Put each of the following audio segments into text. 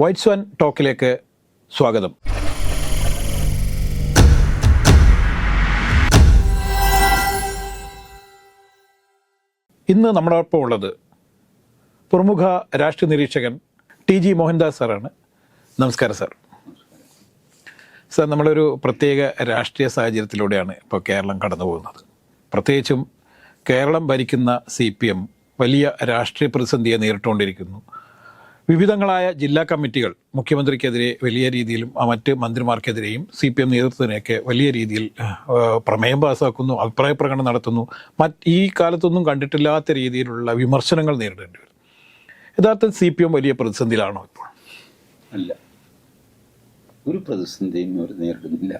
White one ടോക്കിലേക്ക് സ്വാഗതം. ഇന്ന് നമ്മളോടൊപ്പം ഉള്ളത് പ്രമുഖ രാഷ്ട്രീയ നിരീക്ഷകൻ ടി ജി മോഹൻദാസ് സാറാണ്. നമസ്കാരം സാർ. സാർ നമ്മളൊരു പ്രത്യേക രാഷ്ട്രീയ സാഹചര്യത്തിലൂടെയാണ് ഇപ്പോൾ കേരളം കടന്നു പോകുന്നത്. പ്രത്യേകിച്ചും കേരളം ഭരിക്കുന്ന സി പി എം വലിയ രാഷ്ട്രീയ പ്രതിസന്ധിയെ നേരിട്ടുകൊണ്ടിരിക്കുന്നു. വിവിധങ്ങളായ ജില്ലാ കമ്മിറ്റികൾ മുഖ്യമന്ത്രിക്കെതിരെ വലിയ രീതിയിലും മറ്റ് മന്ത്രിമാർക്കെതിരെയും സി പി എം നേതൃത്വത്തിനെയൊക്കെ വലിയ രീതിയിൽ പ്രമേയം പാസ്സാക്കുന്നു അഭിപ്രായ പ്രകടനം നടത്തുന്നു. മറ്റ് ഈ കാലത്തൊന്നും കണ്ടിട്ടില്ലാത്ത രീതിയിലുള്ള വിമർശനങ്ങൾ നേരിടേണ്ടി വരും. യഥാർത്ഥത്തിൽ സി പി എം വലിയ പ്രതിസന്ധിയിലാണോ ഇപ്പോൾ? അല്ല. ഒരു പ്രതിസന്ധിയും അവർ നേരിടുന്നില്ല.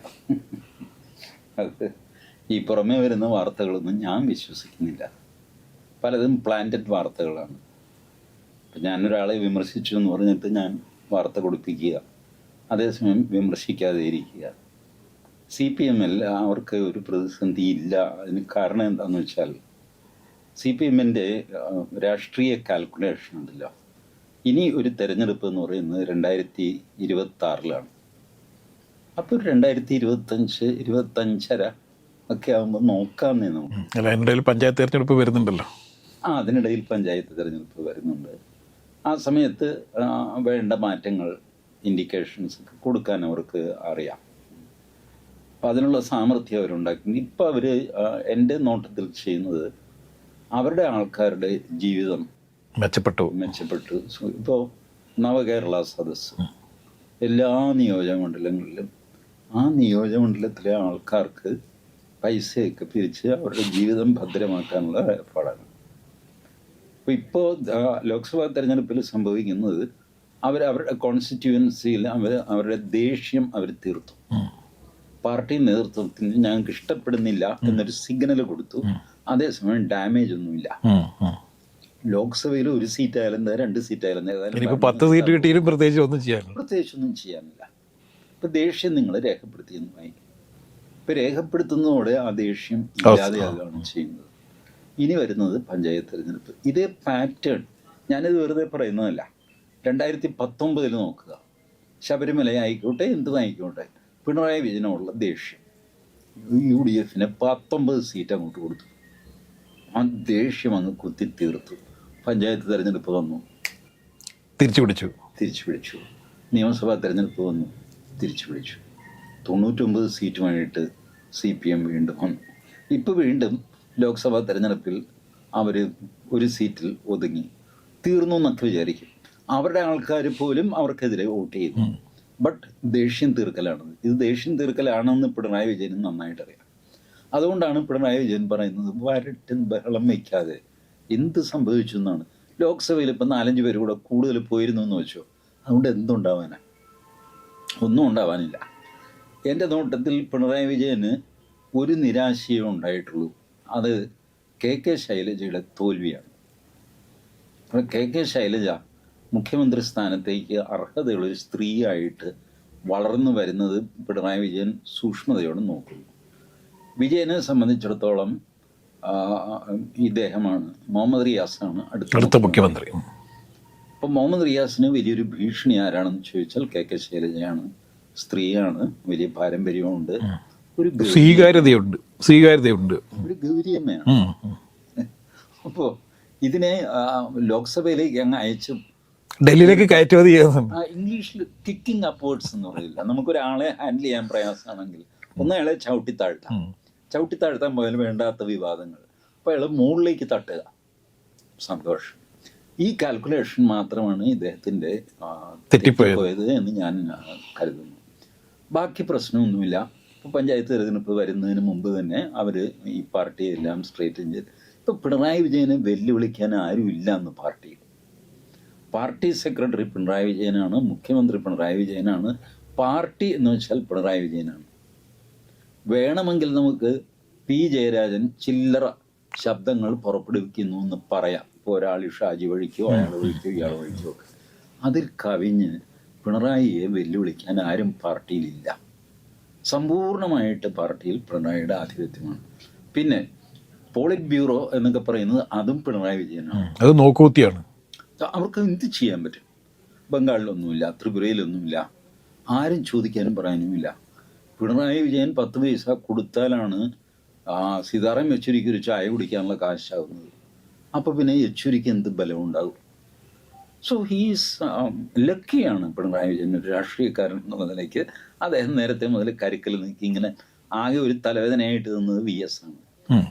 ഈ പുറമേ വരുന്ന വാർത്തകളൊന്നും ഞാൻ വിശ്വസിക്കുന്നില്ല. പലതും പ്ലാന്റഡ് വാർത്തകളാണ്. ഞാനൊരാളെ വിമർശിച്ചു എന്ന് പറഞ്ഞിട്ട് ഞാൻ വാർത്ത കൊടുപ്പിക്കുക. അതേസമയം വിമർശിക്കാതെ ഇരിക്കുക സി പി എം എൽ അവർക്ക് ഒരു പ്രതിസന്ധി ഇല്ല. അതിന് കാരണം എന്താണെന്ന് വെച്ചാൽ സി പി എമ്മിന്റെ രാഷ്ട്രീയ കാൽക്കുലേഷൻ ഉണ്ടല്ലോ. ഇനി ഒരു തെരഞ്ഞെടുപ്പ് എന്ന് പറയുന്നത് രണ്ടായിരത്തി ഇരുപത്തി ആറിലാണ് അപ്പോൾ രണ്ടായിരത്തി ഇരുപത്തഞ്ച് ഇരുപത്തഞ്ചര ഒക്കെ ആകുമ്പോൾ നോക്കാമെന്നേ നമുക്ക്. ഇടയിൽ പഞ്ചായത്ത് തിരഞ്ഞെടുപ്പ് വരുന്നുണ്ടല്ലോ. ആ അതിനിടയിൽ പഞ്ചായത്ത് തിരഞ്ഞെടുപ്പ് വരുന്നുണ്ട്. ആ സമയത്ത് വേണ്ട മാറ്റങ്ങൾ ഇൻഡിക്കേഷൻസ് കൊടുക്കാൻ അവർക്ക് അറിയാം. അപ്പം അതിനുള്ള സാമർഥ്യം അവരുണ്ടാക്കി ഇപ്പം അവർ എന്റെ നോട്ടത്തിൽ ചെയ്യുന്നത് അവരുടെ ആൾക്കാരുടെ ജീവിതം മെച്ചപ്പെട്ടു. മെച്ചപ്പെട്ടു. ഇപ്പോൾ നവകേരള സദസ് എല്ലാ നിയോജകമണ്ഡലങ്ങളിലും ആ നിയോജകമണ്ഡലത്തിലെ ആൾക്കാർക്ക് പൈസയൊക്കെ പിരിച്ച് അവരുടെ ജീവിതം ഭദ്രമാക്കാനുള്ള ഏർപ്പാടാണ്. അപ്പോൾ ഇപ്പോൾ ലോക്സഭാ തെരഞ്ഞെടുപ്പിൽ സംഭവിക്കുന്നത് അവർ അവരുടെ കോൺസ്റ്റിറ്റ്യുവൻസിയിൽ അവർ അവരുടെ ദേഷ്യം അവർ തീർത്തു. പാർട്ടി നേതൃത്വത്തിന് ഞങ്ങൾക്ക് ഇഷ്ടപ്പെടുന്നില്ല എന്നൊരു സിഗ്നൽ കൊടുത്തു. അതേസമയം ഡാമേജ് ഒന്നുമില്ല. ലോക്സഭയിൽ ഒരു സീറ്റ് ആയാലും രണ്ട് സീറ്റ് ആയാലും പത്ത് സീറ്റ് കിട്ടിയാലും പ്രത്യേകിച്ച് ഒന്നും ചെയ്യാനില്ല. ഇപ്പൊ ദേഷ്യം നിങ്ങൾ രേഖപ്പെടുത്തിയെന്നുമായി ഇപ്പൊ രേഖപ്പെടുത്തുന്നതോടെ ആ ദേഷ്യം ഇല്ലാതെയാകുകയാണ് ചെയ്യുന്നത്. ഇനി വരുന്നത് പഞ്ചായത്ത് തിരഞ്ഞെടുപ്പ്. ഇതേ പാറ്റേൺ ഞാനിത് വെറുതെ പറയുന്നതല്ല. രണ്ടായിരത്തി പത്തൊമ്പതിൽ നോക്കുക. ശബരിമല ആയിക്കോട്ടെ എന്തും ആയിക്കോട്ടെ. പിണറായി വിജയനോടുള്ള ദേഷ്യം. യു ഡി എഫിന് പത്തൊമ്പത് സീറ്റ് അങ്ങോട്ട് കൊടുത്തു. ആ ദേഷ്യം അങ്ങ് കുത്തി തീർത്തു. പഞ്ചായത്ത് തിരഞ്ഞെടുപ്പ് വന്നു. തിരിച്ചു പിടിച്ചു. തിരിച്ചു പിടിച്ചു. നിയമസഭാ തിരഞ്ഞെടുപ്പ് വന്നു. തിരിച്ചു പിടിച്ചു. തൊണ്ണൂറ്റൊമ്പത് സീറ്റുമായിട്ട് സി പി എം വീണ്ടും വന്നു. ഇപ്പോൾ വീണ്ടും ലോക്സഭാ തെരഞ്ഞെടുപ്പിൽ അവർ ഒരു സീറ്റിൽ ഒതുങ്ങി. തീർന്നു എന്നൊക്കെ വിചാരിക്കും. അവരുടെ ആൾക്കാർ പോലും അവർക്കെതിരെ വോട്ട് ചെയ്തു. ബട്ട് ദേഷ്യം തീർക്കലാണ്. ഇത് ദേഷ്യം തീർക്കലാണെന്ന് പിണറായി വിജയൻ നന്നായിട്ട് അറിയാം. അതുകൊണ്ടാണ് പിണറായി വിജയൻ പറയുന്നത് വരട്ടും ബഹളം വയ്ക്കാതെ എന്ത് സംഭവിച്ചു എന്നാണ്. ലോക്സഭയിൽ ഇപ്പം നാലഞ്ച് പേര് കൂടെ കൂടുതൽ പോയിരുന്നു എന്ന് വെച്ചോ. അതുകൊണ്ട് എന്തുണ്ടാവാനാ? ഒന്നും ഉണ്ടാവാനില്ല. എന്റെ നോട്ടത്തിൽ പിണറായി വിജയന് ഒരു നിരാശയേ ഉണ്ടായിട്ടുള്ളൂ. അത് കെ കെ ശൈലജയുടെ തോൽവിയാണ്. അപ്പോൾ കെ കെ ശൈലജ മുഖ്യമന്ത്രി സ്ഥാനത്തേക്ക് അർഹതയുള്ള ഒരു സ്ത്രീയായിട്ട് വളർന്നു വരുന്നത് പിണറായി വിജയൻ സൂക്ഷ്മതയോടെ നോക്കുന്നു. വിജയനെ സംബന്ധിച്ചിടത്തോളം ഇദ്ദേഹമാണ് മുഹമ്മദ് റിയാസാണ് അടുത്ത മുഖ്യമന്ത്രി. അപ്പം മുഹമ്മദ് റിയാസിന് വലിയൊരു ഭീഷണി ആരാണെന്ന് ചോദിച്ചാൽ കെ കെ ശൈലജയാണ്. സ്ത്രീയാണ് വലിയ പാരമ്പര്യമുണ്ട്. ഒരു സ്വീകാര്യതയുണ്ട്. സ്വീകാര്യതയുണ്ട്. ഒരു ഗൗരിയമ്മയാണ്. അപ്പോൾ ഇതിനെ ലോക്സഭയിലേക്ക് അങ്ങ് അയച്ചു. ഡൽഹിയിലേക്ക് കയറ്റുമതി ഇംഗ്ലീഷിൽ കിക്കിംഗ് അപ്വേർഡ്സ് എന്ന് പറയില്ല. നമുക്കൊരാളെ ഹാൻഡിൽ ചെയ്യാൻ പ്രയാസമാണെങ്കിൽ ഒന്നയാളെ ചവിട്ടി താഴ്ത്താം ചവിട്ടി താഴ്ത്താൻ പോയാൽ വേണ്ടാത്ത വിവാദങ്ങൾ. അപ്പോൾ അയാൾ മുകളിലേക്ക് തട്ടുക. സന്തോഷം. ഈ കാൽക്കുലേഷൻ മാത്രമാണ് ഇദ്ദേഹത്തിന്റെ തെറ്റിപ്പോയത്. എന്ന് ഞാൻ കരുതുന്നു. ബാക്കി പ്രശ്നമൊന്നുമില്ല. പഞ്ചായത്ത് തെരഞ്ഞെടുപ്പ് വരുന്നതിന് മുമ്പ് തന്നെ അവർ ഈ പാർട്ടിയെല്ലാം സ്ട്രേറ്റ് ചെയ്ത്. ഇപ്പോൾ പിണറായി വിജയനെ വെല്ലുവിളിക്കാൻ ആരുമില്ല എന്ന് പാർട്ടിയിൽ പാർട്ടി സെക്രട്ടറി പിണറായി വിജയനാണ് മുഖ്യമന്ത്രി പിണറായി വിജയനാണ് പാർട്ടി എന്ന് വെച്ചാൽ പിണറായി വിജയനാണ്. വേണമെങ്കിൽ നമുക്ക് പി ജയരാജൻ ചില്ലറ ശബ്ദങ്ങൾ പുറപ്പെടുവിക്കുന്നു എന്ന് പറയാം. ഇപ്പോൾ ഒരാൾ ഷാജി വഴിക്കോ അയാൾ വഴിക്കോ ഇയാൾ വഴിക്കോ ഒക്കെ. അതിൽ കവിഞ്ഞ് പിണറായിയെ വെല്ലുവിളിക്കാൻ ആരും പാർട്ടിയിലില്ല സമ്പൂർണമായിട്ട് പാർട്ടിയിൽ പിണറായിയുടെ ആധിപത്യമാണ്. പിന്നെ പോളിറ്റ് ബ്യൂറോ എന്നൊക്കെ പറയുന്നത് അതും പിണറായി വിജയനാണ്. അത് നോക്കൂത്തിയാണ്. അവർക്ക് എന്ത് ചെയ്യാൻ പറ്റും? ബംഗാളിലൊന്നുമില്ല ത്രിപുരയിലൊന്നുമില്ല ആരും ചോദിക്കാനും പറയാനുമില്ല. പിണറായി വിജയൻ പത്ത് പൈസ കൊടുത്താലാണ് ആ സീതാറാം യെച്ചൂരിക്ക് ഒരു ചായ കുടിക്കാനുള്ള കാശാകുന്നത് അപ്പോൾ പിന്നെ യെച്ചൂരിക്ക് എന്ത് ബലം ഉണ്ടാകും സോ ഹീസ് ലക്കിയാണ് പിണറായി വിജയൻ ഒരു രാഷ്ട്രീയക്കാരൻ എന്നുള്ള നിലയ്ക്ക്. അദ്ദേഹം നേരത്തെ മുതൽ കരുക്കൽ നീക്കി ഇങ്ങനെ ആകെ ഒരു തലവേദനയായിട്ട് നിന്നത് വി എസ് ആണ്.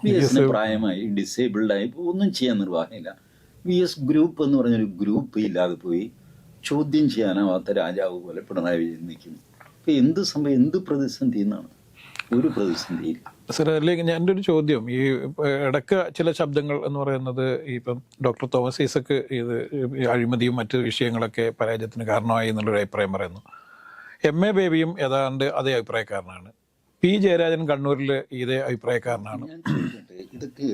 വി എസിന് പ്രായമായി ഡിസേബിൾഡ് ആയി ഇപ്പൊ ഒന്നും ചെയ്യാൻ നിർവാഹമില്ല. വി എസ് ഗ്രൂപ്പ് എന്ന് പറഞ്ഞൊരു ഗ്രൂപ്പ് ഇല്ലാതെ പോയി ചോദ്യം ചെയ്യാനാവാത്ത രാജാവ് പോലെ പിണറായി വിജയൻ നിൽക്കുന്നു. അപ്പം എന്ത് സംഭവം എന്ത് പ്രതിസന്ധി എന്നാണ് ഒരു പ്രതിസന്ധിയില്ല. ഞാൻ എന്റെ ഒരു ചോദ്യം. ഈ ഇടയ്ക്ക് ചില ശബ്ദങ്ങൾ എന്ന് പറയുന്നത് ഈ ഇപ്പം ഡോക്ടർ തോമസ് ഈസക്ക് ഇത് അഴിമതിയും മറ്റു വിഷയങ്ങളൊക്കെ പരാജയത്തിന് കാരണമായി എന്നുള്ളൊരു അഭിപ്രായം പറയുന്നു. എം എ ബേബിയും ഏതാണ്ട് അതേ അഭിപ്രായക്കാരനാണ്. പി ജയരാജൻ കണ്ണൂരിൽ ഇതേ അഭിപ്രായക്കാരനാണ്. ഇതൊക്കെ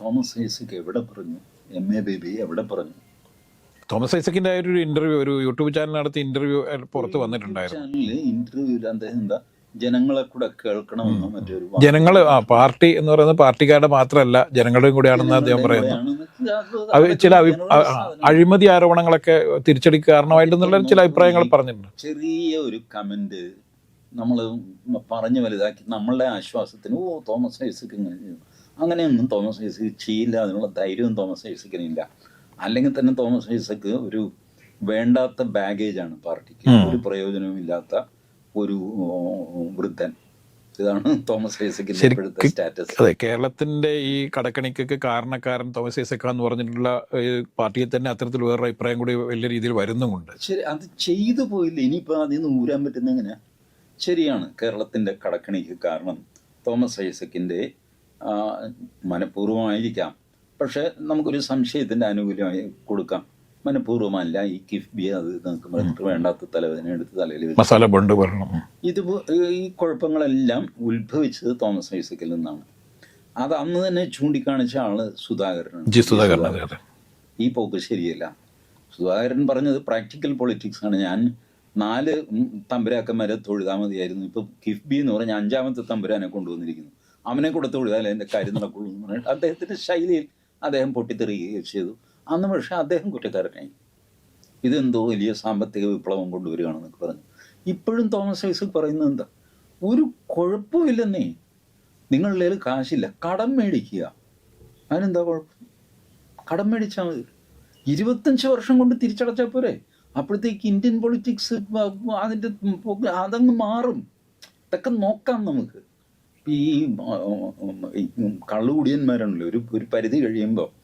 തോമസ് ഐസക്ക് എവിടെ പറഞ്ഞു? എം എ ബേബി എവിടെ പറഞ്ഞു? തോമസ് ഐസക്കിന്റെ ഒരു ഇന്റർവ്യൂ ഒരു യൂട്യൂബ് ചാനൽ നടത്തിയ ഇന്റർവ്യൂ പുറത്ത് വന്നിട്ടുണ്ടായിരുന്നു. ചാനലിൽ ഇന്റർവ്യൂൽ അദ്ദേഹം എന്താ ജനങ്ങളെ കൂടെ കേൾക്കണമെന്ന് മറ്റൊരു ജനങ്ങൾ ആ പാർട്ടി എന്ന് പറയുന്നത് പാർട്ടിക്കാരുടെ മാത്രമല്ല ജനങ്ങളുടെയും കൂടിയാണെന്ന് അദ്ദേഹം പറയുന്നു. ചില. അഴിമതി ആരോപണങ്ങളൊക്കെ തിരിച്ചടിക്ക് കാരണമായിട്ടെന്നുള്ള ചില അഭിപ്രായങ്ങൾ പറഞ്ഞിട്ടുണ്ട്. ചെറിയ ഒരു കമന്റ് നമ്മൾ പറഞ്ഞു വലുതാക്കി നമ്മളുടെ ആശ്വാസത്തിന് ഓ തോമസ് ഐസക്ക് അങ്ങനെയൊന്നും തോമസ് ഐസക്ക് ചെയ്യില്ല അതിനുള്ള ധൈര്യവും തോമസ് ഐസക്കിനില്ല അല്ലെങ്കിൽ തന്നെ തോമസ് ഐസക്ക് ഒരു വേണ്ടാത്ത ബാഗേജാണ് പാർട്ടിക്ക്. ഒരു പ്രയോജനവും ഇല്ലാത്ത ഒരു വൃദ്ധൻ. ഇതാണ് തോമസ് ഐസക്കിന്റെ സ്റ്റാറ്റസ്. അതെ കേരളത്തിന്റെ ഈ കടക്കണിക്കൊക്കെ കാരണക്കാരൻ തോമസ് ഐസക്ക എന്ന് പറഞ്ഞിട്ടുള്ള പാർട്ടിയിൽ തന്നെ അത്തരത്തിൽ വേറൊരു അഭിപ്രായം കൂടി വലിയ രീതിയിൽ വരുന്നുമുണ്ട്. ശരി അത് ചെയ്തു പോയില്ല? ഇനിയിപ്പോൾ അതിൽ നിന്ന് ഊരാൻ പറ്റുന്ന എങ്ങനെയാ? ശരിയാണ് കേരളത്തിന്റെ കടക്കണിക്ക് കാരണം തോമസ് ഐസക്കിന്റെ മനഃപൂർവമായിരിക്കാം. പക്ഷെ നമുക്കൊരു സംശയത്തിന്റെ ആനുകൂല്യമായി കൊടുക്കാം. മനഃപൂർവമല്ല ഈ കിഫ്ബി അത് നമുക്ക് മൃത്യു വേണ്ടാത്ത തലവേദന എടുത്ത് തലയിൽ മസാല ബണ്ട് വരണം. ഇത് ഈ കുഴപ്പങ്ങളെല്ലാം ഉത്ഭവിച്ചത് തോമസ് ഐസക്കിൽ നിന്നാണ്. അത് അന്ന് തന്നെ ചൂണ്ടിക്കാണിച്ച ആൾ സുധാകരനാണ്. സുധാകരൻ ഈ പോക്ക് ശരിയല്ല. സുധാകരൻ പറഞ്ഞത് പ്രാക്ടിക്കൽ പൊളിറ്റിക്സ് ആണ്. ഞാൻ നാല് തമ്പുരാക്കന്മാരെ തൊഴുതാൽ മതിയായിരുന്നു. ഇപ്പൊ കിഫ്ബി എന്ന് പറഞ്ഞ അഞ്ചാമത്തെ തമ്പുരാനെ കൊണ്ടുവന്നിരിക്കുന്നു. അവനെ കൂടെ തൊഴുതാൽ എന്റെ കാര്യം നടക്കുള്ളൂ എന്ന് പറഞ്ഞിട്ട് അദ്ദേഹത്തിന്റെ ശൈലിയിൽ അദ്ദേഹം പൊട്ടിത്തെറിയുകയും ചെയ്തു. അന്ന് പക്ഷേ അദ്ദേഹം കുറ്റക്കാരനായി. ഇതെന്തോ വലിയ സാമ്പത്തിക വിപ്ലവം കൊണ്ടുവരികയാണെന്നൊക്കെ പറഞ്ഞു. ഇപ്പോഴും തോമസ് ഐസക് പറയുന്നത് എന്താ? ഒരു കുഴപ്പമില്ലെന്നേ നിങ്ങളുടെ കയ്യിൽ കാശില്ല. കടം മേടിക്കുക. അതിനെന്താ കുഴപ്പം? കടം മേടിച്ചാൽ മതി. ഇരുപത്തഞ്ച് വർഷം കൊണ്ട് തിരിച്ചടച്ചാൽ പോരെ. അപ്പോഴത്തേക്ക് ഇന്ത്യൻ പൊളിറ്റിക്സ് അതിന്റെ അതങ്ങ് മാറും. ഇതൊക്കെ നോക്കാം നമുക്ക്. ഈ കള്ളുകുടിയന്മാരാണല്ലോ. ഒരു ഒരു പരിധി കഴിയുമ്പോൾ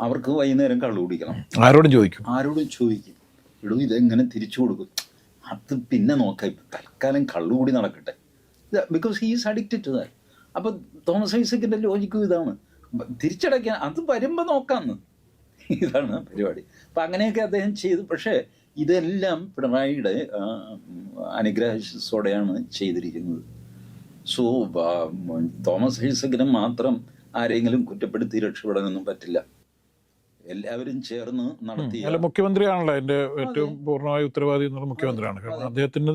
അവർക്ക് വൈകുന്നേരം കള്ളു കുടിക്കണം. ആരോടും ചോദിക്കും. ആരോടും ചോദിക്കും. ഇടൂ ഇതെങ്ങനെ തിരിച്ചു കൊടുക്കും? അത് പിന്നെ നോക്കാം തൽക്കാലം കള്ളുകൂടി നടക്കട്ടെ. Because he's addicted to that അപ്പം തോമസ് ഐസക്കിന്റെ ലോജിക്കും ഇതാണ്. തിരിച്ചടയ്ക്കാൻ അത് വരുമ്പോൾ നോക്കാമെന്ന് ഇതാണ് പരിപാടി. അപ്പം അങ്ങനെയൊക്കെ അദ്ദേഹം ചെയ്തു. പക്ഷേ ഇതെല്ലാം പിണറായിയുടെ അനുഗ്രഹത്തോടെയാണ് ചെയ്തിരിക്കുന്നത്. സോ തോമസ് ഐസക്കിനെ മാത്രം ആരെങ്കിലും കുറ്റപ്പെടുത്തി രക്ഷപ്പെടാനൊന്നും പറ്റില്ല. എല്ലാവരും ചേർന്ന് നടത്തി അല്ല മുഖ്യമന്ത്രിയാണല്ലോ എന്റെ ഏറ്റവും പൂർണമായ ഉത്തരവാദി എന്നുള്ള മുഖ്യമന്ത്രിയാണ്. കാരണം അദ്ദേഹത്തിന്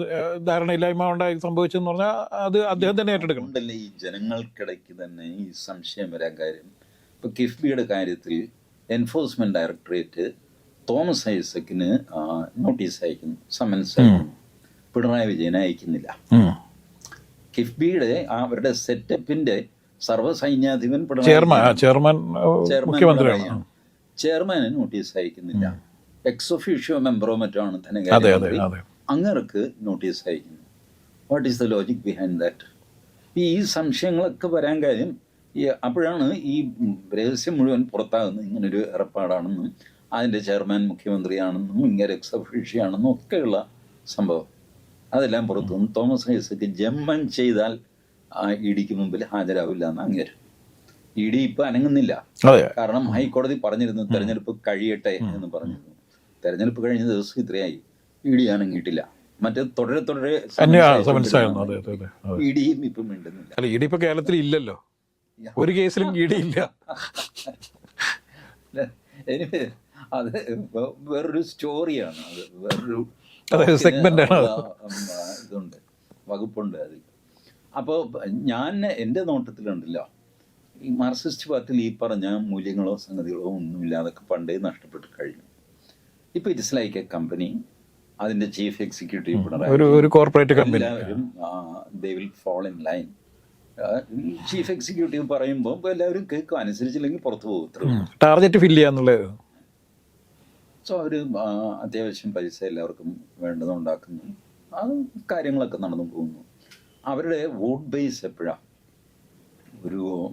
ധാരണയില്ലായ്മ ഉണ്ടായി സംഭവിച്ചെന്ന് പറഞ്ഞാൽ അത് അദ്ദേഹം തന്നെ ഏറ്റെടുക്കണം. ഉണ്ടല്ലേ ഈ ജനങ്ങൾക്കിടയ്ക്ക് തന്നെ ഈ സംശയം വരാൻ കാര്യം? ഇപ്പൊ കിഫ്ബിയുടെ കാര്യത്തിൽ എൻഫോഴ്സ്മെന്റ് ഡയറക്ടറേറ്റ് തോമസ് ഐസക്കിന് നോട്ടീസ് അയക്കുന്നു സമൻസ് അയക്കുന്നു. പിണറായി വിജയനെ അയക്കുന്നില്ല. കിഫ്ബിയുടെ അവരുടെ സെറ്റപ്പിന്റെ സർവസൈന്യാധിപൻ ചെയർമാൻ ചെയർമാൻ മുഖ്യമന്ത്രിയാണ്. ചെയർമാന് നോട്ടീസ് അയക്കുന്നില്ല. എക്സ് ഒഫീഷ്യോ മെമ്പറോ മറ്റോ ആണ് ധനകാര്യമന്ത്രി അങ്ങർക്ക് നോട്ടീസ് അയക്കുന്നു. What is the logic behind that ഈ സംശയങ്ങളൊക്കെ വരാൻ കാര്യം ഈ അപ്പോഴാണ് ഈ രഹസ്യം മുഴുവൻ പുറത്താകുന്നത്. ഇങ്ങനൊരു ഏർപ്പാടാണെന്നും അതിന്റെ ചെയർമാൻ മുഖ്യമന്ത്രിയാണെന്നും ഇങ്ങനെ എക്സ് ഒഫീഷ്യാണെന്നും ഒക്കെയുള്ള സംഭവം. അതെല്ലാം പുറത്തു നിന്ന് തോമസ് ഐസക്ക് ജമ്മൻ ചെയ്താൽ ആ ഇടിക്ക് മുമ്പിൽ ഹാജരാവില്ല എന്ന് അങ്ങേര്. ഇ ഡി ഇപ്പൊ അനങ്ങുന്നില്ല. അതെ. കാരണം ഹൈക്കോടതി പറഞ്ഞിരുന്നു തെരഞ്ഞെടുപ്പ് കഴിയട്ടെ എന്ന് പറഞ്ഞിരുന്നു. തെരഞ്ഞെടുപ്പ് കഴിഞ്ഞ ദിവസം ഇത്രയായി. E D അനങ്ങിയിട്ടില്ല. മറ്റേ തുടരെ തുടരെ അന്യ സമൻസ് അതെ അതെ അതെ അതെ. ഇ ഡിയും ഇപ്പം മിണ്ടുന്നില്ല. അല്ല ഡി ഇപ്പൊ കേരളത്തിൽ ഇല്ലല്ലോ. ഒരു കേസിലും ഇ ഡി ഇല്ല. Anyway, അത് വേറൊരു സ്റ്റോറിയാണ്. അത് വേറൊരു ആണ് ഇതുണ്ട്. വകുപ്പുണ്ട് അതിൽ. അപ്പോൾ ഞാൻ എന്റെ നോട്ടത്തിലുണ്ടല്ലോ. ഈ മാർസിസ്റ്റ് പാർട്ടിയിൽ ഈ പറഞ്ഞ മൂല്യങ്ങളോ സംഗതികളോ ഒന്നുമില്ലാതൊക്കെ പണ്ടേ നഷ്ടപ്പെട്ട് കഴിഞ്ഞു. ഇപ്പൊ ഇറ്റ്സ് ലൈക്ക് എ കമ്പനി. അതിന്റെ ചീഫ് എക്സിക്യൂട്ടീവ് പിണറായി ഒരു ഒരു കോർപ്പറേറ്റ് കമ്പനി എല്ലാവരും they will fall in line chief executive പറയുമ്പോൾ എല്ലാവരും കേൾക്കും. അനുസരിച്ചില്ലെങ്കിൽ പുറത്തു പോകും. ടാർഗറ്റ് ഫില്ല് ചെയ്യാന്നുള്ളത് സോ അവർ അത്യാവശ്യം പൈസ എല്ലാവർക്കും വേണ്ടത് ഉണ്ടാക്കുന്നു. ആ കാര്യങ്ങളൊക്കെ നടന്നു പോകുന്നു. അവരുടെ വോട്ട് ബേസ് എപ്പോഴാണ് ഒരു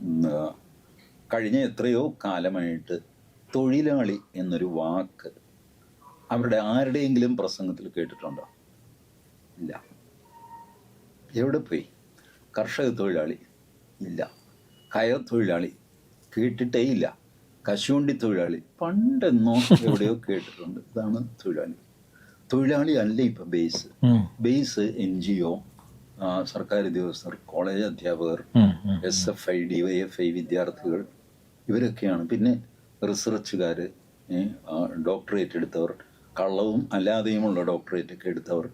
കഴിഞ്ഞ എത്രയോ കാലമായിട്ട് തൊഴിലാളി എന്നൊരു വാക്ക് അവരുടെ ആരുടെയെങ്കിലും പ്രസംഗത്തിൽ കേട്ടിട്ടുണ്ടോ? ഇല്ല. എവിടെ പോയി? കർഷക തൊഴിലാളി? ഇല്ല. കയർ തൊഴിലാളി? കേട്ടിട്ടേ ഇല്ല. കശുവണ്ടി തൊഴിലാളി? പണ്ടെന്നോ എവിടെയോ കേട്ടിട്ടുണ്ട്. ഇതാണ് തൊഴിലാളി. തൊഴിലാളി അല്ല ഇപ്പം base. Base N G O സർക്കാർ ഉദ്യോഗസ്ഥർ കോളേജ് അധ്യാപകർ. S F I D Y F I വിദ്യാർത്ഥികൾ ഇവരൊക്കെയാണ്. പിന്നെ റിസർച്ചുകാർ ഡോക്ടറേറ്റ് എടുത്തവർ കള്ളവും അല്ലാതെയുമുള്ള ഡോക്ടറേറ്റ് ഒക്കെ എടുത്തവർ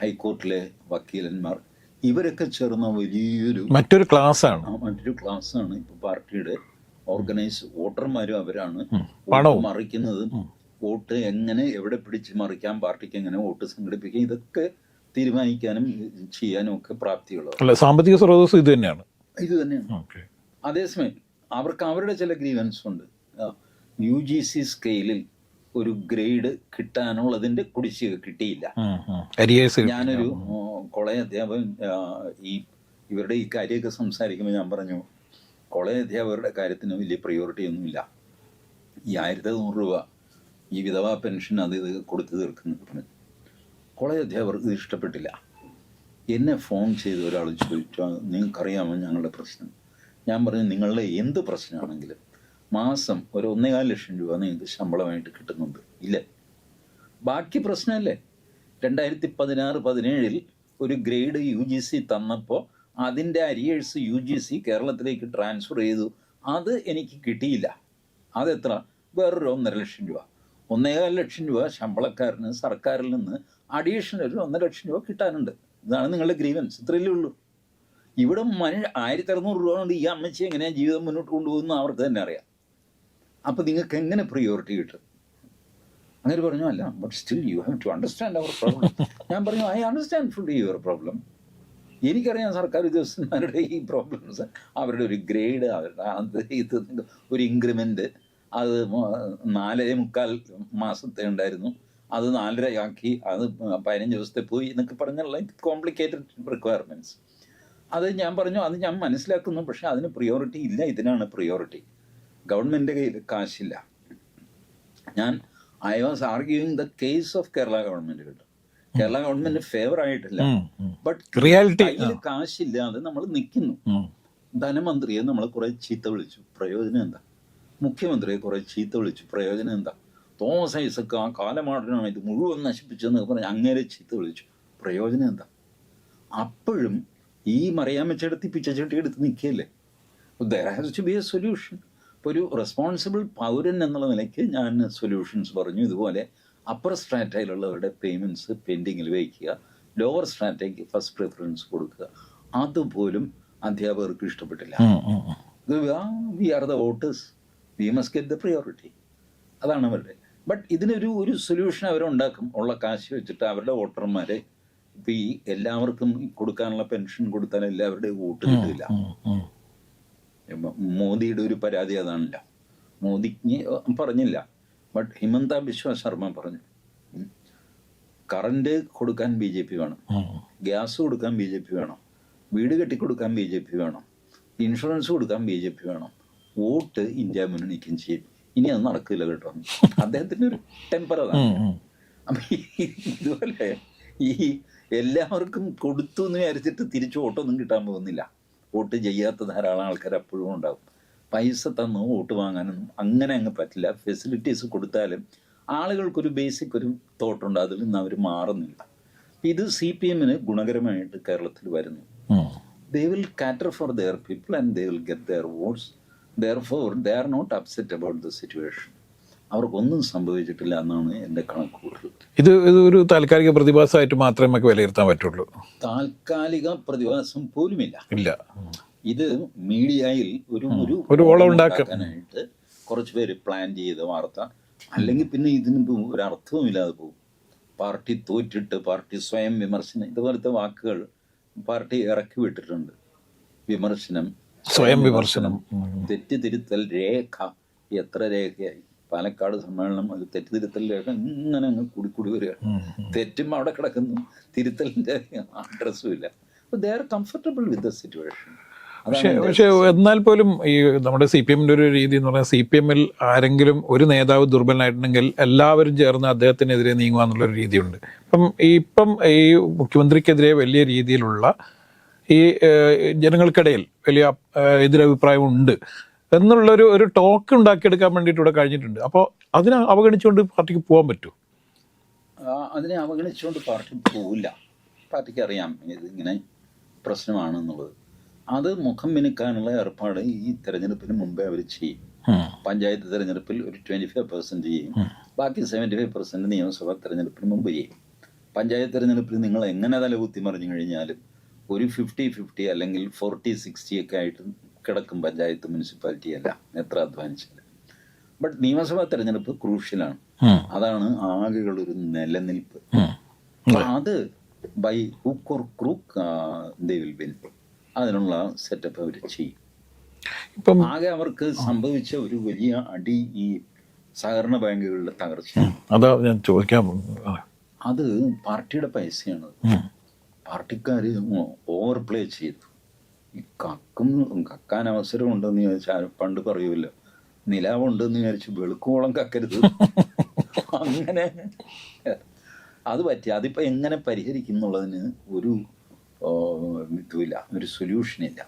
ഹൈക്കോർട്ടിലെ വക്കീലന്മാർ ഇവരൊക്കെ ചേർന്ന വലിയൊരു മറ്റൊരു ക്ലാസ് ആണ് മറ്റൊരു ക്ലാസ് ആണ് ഇപ്പൊ പാർട്ടിയുടെ ഓർഗനൈസ് വോട്ടർമാരും അവരാണ്. മറിക്കുന്നതും വോട്ട് എങ്ങനെ എവിടെ പിടിച്ച് മറിക്കാം പാർട്ടിക്ക് എങ്ങനെ വോട്ട് സംഘടിപ്പിക്കാം ഇതൊക്കെ തീരുമാനിക്കാനും ചെയ്യാനും ഒക്കെ പ്രാപ്തിയുള്ളത് അല്ല സാമ്പത്തിക സ്രോതസ് ഇത് തന്നെയാണ്. ഇത് തന്നെയാണ്. അതേസമയം അവർക്ക് അവരുടെ ചില ഗ്രീവൻസ് ഉണ്ട്. യു ജി സി സ്കെയിലിൽ ഒരു ഗ്രേഡ് കിട്ടാനുള്ളതിന്റെ കുടിശ്ശിക കിട്ടിയില്ല. ഞാനൊരു കോളേജ് അധ്യാപകൻ ഈ ഇവരുടെ ഈ കാര്യമൊക്കെ സംസാരിക്കുമ്പോൾ ഞാൻ പറഞ്ഞു കോളേജ് അധ്യാപകരുടെ കാര്യത്തിന് വലിയ പ്രിയോറിറ്റി ഒന്നുമില്ല. ഈ ആയിരത്തി നൂറ് രൂപ ഈ വിധവാ പെൻഷൻ അത് ഇത് കൊടുത്തു തീർക്കുന്നു പറഞ്ഞു. കോളേജ് അധ്യാപകർക്ക് ഇത് ഇഷ്ടപ്പെട്ടില്ല. എന്നെ ഫോൺ ചെയ്ത് ഒരാൾ ചോദിച്ചു "ആ, നിങ്ങൾക്കറിയാമോ ഞങ്ങളുടെ പ്രശ്നം? ഞാൻ പറഞ്ഞു നിങ്ങളുടെ എന്ത് പ്രശ്നമാണെങ്കിലും മാസം ഒരു ഒന്നേകാൽ ലക്ഷം രൂപ നിങ്ങൾക്ക് ശമ്പളമായിട്ട് കിട്ടുന്നുണ്ട്. ഇല്ല? ബാക്കി പ്രശ്നമല്ലേ? രണ്ടായിരത്തി പതിനാറ് പതിനേഴിൽ ഒരു ഗ്രേഡ് യു ജി സി തന്നപ്പോൾ അതിന്റെ അരിയേഴ്സ് യു ജി സി കേരളത്തിലേക്ക് ട്രാൻസ്ഫർ ചെയ്തു. അത് എനിക്ക് കിട്ടിയില്ല. അതെത്ര? വേറൊരു ഒന്നര ലക്ഷം രൂപ. ഒന്നേകാൽ ലക്ഷം രൂപ ശമ്പളക്കാരന് സർക്കാരിൽ നിന്ന് അഡീഷണൽ ഒരു ഒന്നര ലക്ഷം രൂപ കിട്ടാനുണ്ട്. ഇതാണ് നിങ്ങളുടെ ഗ്രീവൻസ് ഇത്രയല്ലേ ഉള്ളൂ. ഇവിടെ മനുഷ്യ ആയിരത്തി അറുന്നൂറ് രൂപ കൊണ്ട് ഈ അമ്മച്ചി എങ്ങനെയാണ് ജീവിതം മുന്നോട്ട് കൊണ്ടുപോകുന്ന അവർക്ക് തന്നെ അറിയാം. അപ്പം നിങ്ങൾക്ക് എങ്ങനെ പ്രിയോറിറ്റി കിട്ടും? അങ്ങനെ പറഞ്ഞു അല്ല but still you have to understand our problem ഞാൻ പറഞ്ഞു I understand fully your problem എനിക്കറിയാം സർക്കാർ ഉദ്യോഗസ്ഥന്മാരുടെ ഈ പ്രോബ്ലംസ് അവരുടെ ഒരു ഗ്രേഡ് അവരുടെ ഇത് ഒരു ഇൻക്രിമെന്റ് അത് നാലേ നാലര മുക്കാൽ മാസത്തെ ഉണ്ടായിരുന്നു. അത് നാലര നാലരയാക്കി അത് പതിനഞ്ച് ദിവസത്തെ പോയി എന്നൊക്കെ പറഞ്ഞുള്ള കോംപ്ലിക്കേറ്റഡ് റിക്വയർമെന്റ്സ് അത് ഞാൻ പറഞ്ഞു അത് ഞാൻ മനസ്സിലാക്കുന്നു പക്ഷേ അതിന് പ്രിയോറിറ്റി ഇല്ല ഇതിനാണ് പ്രിയോറിറ്റി ഗവൺമെന്റ് കയ്യിൽ കാശില്ല. ഞാൻ I was arguing the case of Kerala government കേട്ടോ. കേരള ഗവൺമെന്റ് ഫേവർ ആയിട്ടില്ല. ബട്ട് റിയാലിറ്റി കാശില്ലാതെ നമ്മൾ നിൽക്കുന്നു ധനമന്ത്രിയെ നമ്മൾ കുറെ ചീത്ത വിളിച്ചു. പ്രയോജനം എന്താ? മുഖ്യമന്ത്രിയെ കുറെ ചീത്ത വിളിച്ചു. പ്രയോജനം എന്താ? തോമസ് ഐസക്ക് ആ കാലമാടനാണ് ഇത് മുഴുവൻ നശിപ്പിച്ചെന്ന് പറഞ്ഞ് അങ്ങേരെ ചീത്ത വിളിച്ചു. പ്രയോജനം എന്താ? അപ്പോഴും ഈ മറിയാമ്മച്ചെടുത്ത് പിച്ചച്ചട്ടി എടുത്ത് നിൽക്കുകയല്ലേ? There has to be a solution ഇപ്പോൾ ഒരു റെസ്പോൺസിബിൾ പൗരൻ എന്നുള്ള നിലയ്ക്ക് ഞാൻ സൊല്യൂഷൻസ് പറഞ്ഞു. ഇതുപോലെ അപ്പർ സ്ട്രാറ്റയിലുള്ളവരുടെ പേയ്മെന്റ്സ് പെൻഡിങ്ങിൽ വയ്ക്കുക. ലോവർ സ്ട്രാറ്റയ്ക്ക് ഫസ്റ്റ് പ്രിഫറൻസ് കൊടുക്കുക. അതുപോലും അധ്യാപകർക്ക് ഇഷ്ടപ്പെട്ടില്ല. We are the voters we must get the priority അതാണ് അവരുടെ. ബട്ട് ഇതിനൊരു ഒരു സൊല്യൂഷൻ അവരുണ്ടാക്കും. ഉള്ള കാശ് വെച്ചിട്ട് അവരുടെ വോട്ടർമാരെ ഇപ്പം ഈ എല്ലാവർക്കും കൊടുക്കാനുള്ള പെൻഷൻ കൊടുത്താൽ എല്ലാവരുടെയും വോട്ട് കിട്ടില്ല മോദിയുടെ ഒരു പരാതി അതാണല്ലോ. മോദി പറഞ്ഞില്ല. ബട്ട് ഹിമന്ത ബിശ്വ ശർമ്മ പറഞ്ഞു. കറണ്ട് കൊടുക്കാൻ ബി ജെ പി വേണം ഗ്യാസ് കൊടുക്കാൻ ബി ജെ പി വേണം. വീട് കെട്ടിക്കൊടുക്കാൻ ബി ജെ പി വേണം. ഇൻഷുറൻസ് കൊടുക്കാൻ ബി ജെ പി വേണം. വോട്ട് ഇന്ത്യ മുന്നണിക്കും ചെയ്യും ഇനി അത് നടക്കില്ല കേട്ടോ. അദ്ദേഹത്തിന്റെ ഒരു ടെമ്പർ അതാണ്. അപ്പൊ ഇതുപോലെ ഈ എല്ലാവർക്കും കൊടുത്തു എന്ന് വിചാരിച്ചിട്ട് തിരിച്ചു വോട്ടൊന്നും കിട്ടാൻ പോകുന്നില്ല. വോട്ട് ചെയ്യാത്ത ധാരാളം ആൾക്കാർ അപ്പോഴും ഉണ്ടാവും. പൈസ തന്നു വോട്ട് വാങ്ങാനൊന്നും അങ്ങനെ അങ്ങ് പറ്റില്ല. ഫെസിലിറ്റീസ് കൊടുത്താലും ആളുകൾക്കൊരു ബേസിക് ഒരു തോട്ടുണ്ട്. അതിൽ നിന്ന് അവർ മാറുന്നില്ല. ഇത് സി പി എമ്മിന് ഗുണകരമായിട്ട് കേരളത്തിൽ വരുന്നു. They will cater for their people and they will get their votes. Therefore, they are not upset about the situation അവർക്കൊന്നും സംഭവിച്ചിട്ടില്ല എന്നാണ് എന്റെ കണക്കുകൂട്ടൽ ഇത് ഇത് ഒരു താൽക്കാലിക പ്രതിഭാസമായിട്ട് മാത്രമേ നമുക്ക് വിലയിരുത്താൻ പറ്റുള്ളൂ. താൽക്കാലിക പ്രതിഭാസം പോലുമില്ല. ഇല്ല. ഇത് മീഡിയയിൽ ഒരു ഒരു ഒരു ഓളം ഉണ്ടാക്കും. ഉണ്ടാക്കാനായിട്ട് കുറച്ച് പേര് പ്ലാൻ ചെയ്ത വാർത്ത അല്ലെങ്കിൽ പിന്നെ ഇതിന് ഒരു അർത്ഥവുമില്ലാതെ പോകും. പാർട്ടി തോറ്റിട്ട് പാർട്ടി സ്വയം വിമർശനം ഇതുപോലത്തെ വാക്കുകൾ പാർട്ടി ഇറക്കി വിട്ടിട്ടുണ്ട്. വിമർശനം സ്വയം വിമർശനം. തെറ്റ് തിരുത്തൽ രേഖ. എത്ര രേഖയായി പാലക്കാട് സമ്മേളനം അത് തെറ്റ് തിരുത്തൽ രേഖ. ഇങ്ങനെ അങ്ങ് കൂടി കൂടി വരികയാണ് തെറ്റും അവിടെ കിടക്കുന്നു. തിരുത്തലിന്റെ അഡ്രസ്സും ഇല്ല. They are comfortable with the situation പക്ഷേ പക്ഷേ എന്നാൽ പോലും ഈ നമ്മുടെ സി പി എമ്മിന്റെ ഒരു രീതി എന്ന് പറഞ്ഞാൽ സി പി എമ്മിൽ ആരെങ്കിലും ഒരു നേതാവ് ദുർബലനായിട്ടുണ്ടെങ്കിൽ എല്ലാവരും ചേർന്ന് അദ്ദേഹത്തിനെതിരെ നീങ്ങുക എന്നുള്ളൊരു രീതിയുണ്ട്. ഇപ്പം ഇപ്പം ഈ മുഖ്യമന്ത്രിക്കെതിരെ വലിയ രീതിയിലുള്ള ഈ ജനങ്ങൾക്കിടയിൽ വലിയ എതിരഭിപ്രായമുണ്ട് എന്നുള്ളൊരു ഒരു ടോക്ക് ഉണ്ടാക്കിയെടുക്കാൻ വേണ്ടിയിട്ട് ഇവിടെ കഴിഞ്ഞിട്ടുണ്ട്. അപ്പോൾ അതിനെ അവഗണിച്ചുകൊണ്ട് പാർട്ടിക്ക് പോകാൻ പറ്റുമോ അതിനെ അവഗണിച്ചുകൊണ്ട് പാർട്ടി പോവില്ല. പാർട്ടിക്ക് അറിയാം ഇതിങ്ങനെ പ്രശ്നമാണെന്നുള്ളത്. അത് മുഖം മിനുക്കാനുള്ള ഏർപ്പാട് ഈ തെരഞ്ഞെടുപ്പിന് മുമ്പേ അവർ ചെയ്യും. പഞ്ചായത്ത് തെരഞ്ഞെടുപ്പിൽ ഒരു ട്വന്റി ഫൈവ് പെർസെന്റ് ചെയ്യും ബാക്കി സെവന്റി ഫൈവ് പെർസെന്റ് നിയമസഭാ തെരഞ്ഞെടുപ്പിന് മുമ്പ് ചെയ്യും. പഞ്ചായത്ത് തെരഞ്ഞെടുപ്പിൽ നിങ്ങൾ എങ്ങനെ തല കുത്തി മറിഞ്ഞു കഴിഞ്ഞാലും ഒരു ഫിഫ്റ്റി ഫിഫ്റ്റി അല്ലെങ്കിൽ ഫോർട്ടി സിക്സ്റ്റി ഒക്കെ ആയിട്ട് കിടക്കും പഞ്ചായത്ത് മുനിസിപ്പാലിറ്റി അല്ല. എത്ര അധ്വാനിച്ചില്ല ബട്ട് നിയമസഭാ തെരഞ്ഞെടുപ്പ് ക്രൂഷ്യലാണ് അതാണ് ആകെയുള്ളൊരു നിലനിൽപ്പ്. അത്. By hook or crook they will അതിനുള്ള സെറ്റപ്പ് അവർ ചെയ്യും. ഇപ്പം ആകെ അവർക്ക് സംഭവിച്ച ഒരു വലിയ അടി ഈ സഹകരണ ബാങ്കുകളുടെ തകർച്ച. അതാ ഞാൻ ചോദിക്കാൻ. അത് പാർട്ടിയുടെ പൈസയാണ്. പാർട്ടിക്കാർ ഓവർ പ്ലേ ചെയ്തു. ഈ കക്കും കക്കാൻ അവസരം ഉണ്ടെന്ന് ചോദിച്ചാൽ പണ്ട് പറയൂല നിലാവുണ്ടെന്ന് വിചാരിച്ച് വെളുക്കോളം കക്കരുത്. അങ്ങനെ അത് പറ്റി. അതിപ്പോ എങ്ങനെ പരിഹരിക്കും എന്നുള്ളതിന് ഒരു ഇതുമില്ല. ഒരു സൊല്യൂഷൻ ഇല്ല.